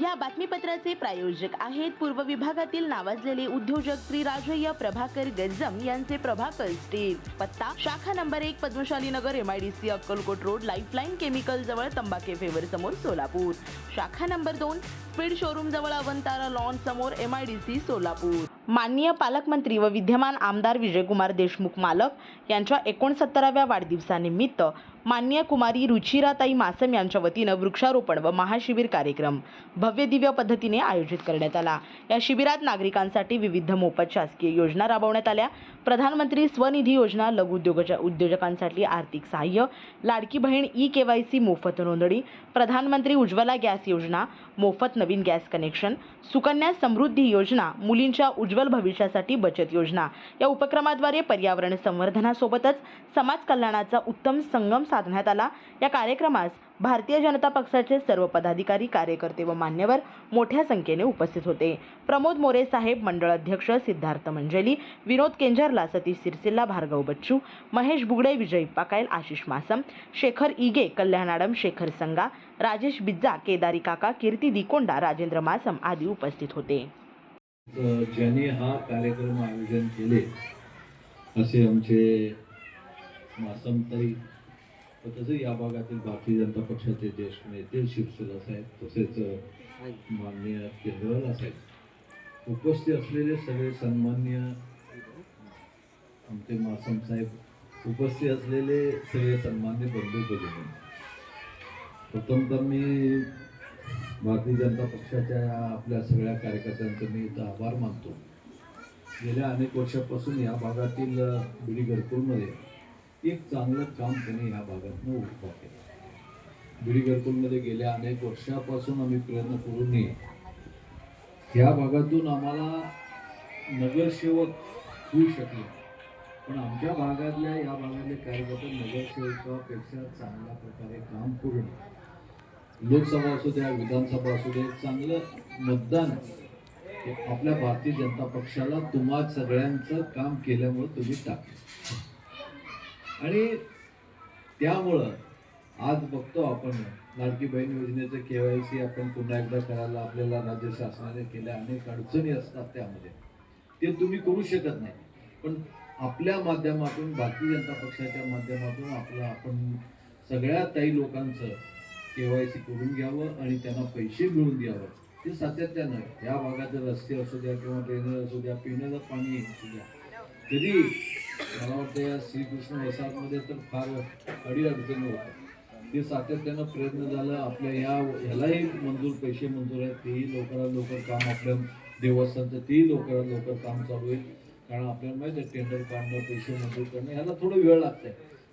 या बातमीपत्राचे प्रायोजक आहेत पूर्व विभागातील नावाजलेले उद्योजक श्री राजय्य प्रभाकर गज्जम यांचे प्रभाकर स्टील पत्ता शाखा नंबर एक Padmashali Nagar M I D C Akkalkot road lifeline chemical जवळ तंबाखे फेवर समोर सोलापूर. शाखा नंबर दोन स्पीड शोरूम जवळ अवंतारा लॉन समोर सी सोलापूर. माननीय पालकमंत्री व विद्यमान आमदार विजयकुमार देशमुख मालक यांच्या एकोणसत्तराव्या वाढदिवसानिमित्त मान्य कुमारी रुचिराताई मासम यांच्या वतीनं वृक्षारोपण व महाशिबिर कार्यक्रम भव्य दिव्य पद्धतीने आयोजित करण्यात आला. या शिबिरात नागरिकांसाठी विविध मोफत शासकीय योजना राबवण्यात आल्या. प्रधानमंत्री स्वनिधी योजना लघु उद्योगच्या उद्योजकांसाठी आर्थिक सहाय्य लाडकी बहीण ई के वाय सी मोफत नोंदणी प्रधानमंत्री उज्ज्वला गॅस योजना मोफत नवीन गॅस कनेक्शन सुकन्या समृद्धी योजना मुलींच्या उज्ज्वल भविष्यासाठी बचत योजना या उपक्रमाद्वारे पर्यावरण संवर्धनासोबतच समाज कल्याणाचा उत्तम संगम साधण्यात आला. या कार्यक्रमास भारतीय जनता पक्षाचे सर्व पदाधिकारी कार्यकर्ते व मान्यवर मोठ्या संख्येने उपस्थित होते. प्रमोद मोरे साहेब मंडळ अध्यक्ष सिद्धार्थ मंजेली विनोद केंजरला सतीश सिरसिल्ला भार्गव बच्चू महेश बुगडे विजय पाकायल आशिष मासम शेखर इगे कल्याणाडम शेखर संगा राजेश बिज्जा केदारी काका कीर्ती दिकोंडा राजेंद्र मासम आदी उपस्थित होते. ज्यांनी हा कार्यक्रम आयोजन केले असे आमचे मासमताई व तसं या भागातील भारतीय जनता पक्षाचे ज्येष्ठ नेते शिवसेना साहेब तसेच माननीय केंद्रवाला साहेब उपस्थित असलेले सगळे सन्मान्य आमचे मासम साहेब उपस्थित असलेले सगळे सन्मान्य बंधू भगिनी प्रथमतः मी भारतीय जनता पक्षाच्या आपल्या सगळ्या कार्यकर्त्यांचं मी इथं आभार मानतो. गेल्या अनेक वर्षापासून या भागातील बिडी घरकुलमध्ये एक चांगलं काम त्यांनी या भागातनं उभा केलं. बिडी घरकुलमध्ये गेल्या अनेक वर्षापासून आम्ही प्रयत्न करूनही ह्या भागातून आम्हाला नगरसेवक होऊ शकले. पण आमच्या भागातल्या या भागातले कार्यकर्ते नगरसेवकापेक्षा चांगल्या प्रकारे काम करून लोकसभा असू द्या विधानसभा असू द्या चांगलं मतदान आपल्या भारतीय जनता पक्षाला तुम्हा सगळ्यांचं काम केल्यामुळे तुम्ही टाकलं. आणि त्यामुळं आज बघतो आपण लाडकी बहीण योजनेचं के वाय सी आपण पुन्हा एकदा करायला आपल्याला राज्य शासनाने केल्या अनेक अडचणी असतात त्यामध्ये. ते तुम्ही करू शकत नाही. पण आपल्या माध्यमातून भारतीय जनता पक्षाच्या माध्यमातून आपलं आपण सगळ्या ताई लोकांचं के वाय सी करून घ्यावं आणि त्यांना पैसे मिळून द्यावं. ते सातत्यानं या भागात रस्ते असू द्या किंवा ड्रेनेज असू द्या पिण्याचं पाणी असू द्या. तरी मला वाटतं या श्रीकृष्ण वसाहतमध्ये तर फार अडी अडचणी होत्या ते सातत्यानं प्रयत्न झाला आपल्या या ह्यालाही मंजूर पैसे मंजूर आहेत. तेही लवकरात लवकर काम आपल्या देवस्थानचं तेही लवकरात लवकर काम चालू आहे कारण आपल्याला माहिती आहे टेंडर काढणं पैसे मंजूर करणं ह्याला थोडं वेळ लागतंय.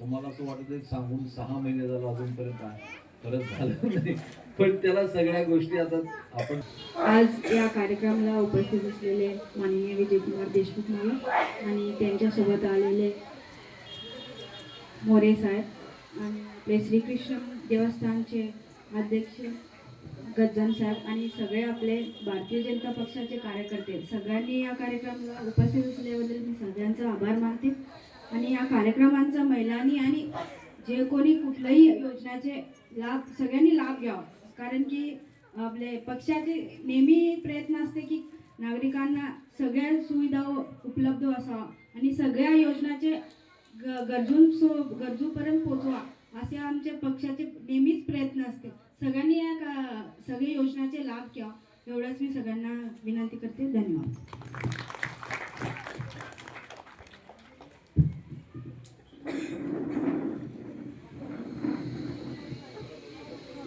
तुम्हाला असं वाटत आहे सांगून सहा महिने झालं अजूनपर्यंत आहे. परत झालं नाही. पण त्याला सगळ्या गोष्टी आता आपण आज या कार्यक्रमाला उपस्थित असलेले माननीय विजयकुमार देशमुख मालक आणि त्यांच्यासोबत आलेले मोरे साहेब आणि आपले श्रीकृष्ण देवस्थानचे अध्यक्ष गज्जन साहेब आणि सगळे आपले भारतीय जनता पक्षाचे कार्यकर्ते. सगळ्यांनी या कार्यक्रमाला उपस्थित असल्याबद्दल मी सगळ्यांचा आभार मानते. आणि या कार्यक्रमांचा महिलांनी आणि जे कोणी कुठल्याही योजनाचे लाभ सगळ्यांनी लाभ घ्यावा. कारण की आपले पक्षाचे नेहमी प्रयत्न असते की नागरिकांना सगळ्या सुविधा उपलब्ध असावा आणि सगळ्या योजनाचे ग गरजूं सो गरजूपर्यंत पोचवा असे आमचे पक्षाचे नेहमीच प्रयत्न असते. सगळ्यांनी या का सगळ्या योजनाचे लाभ घ्यावा. एवढंच मी सगळ्यांना विनंती करते. धन्यवाद.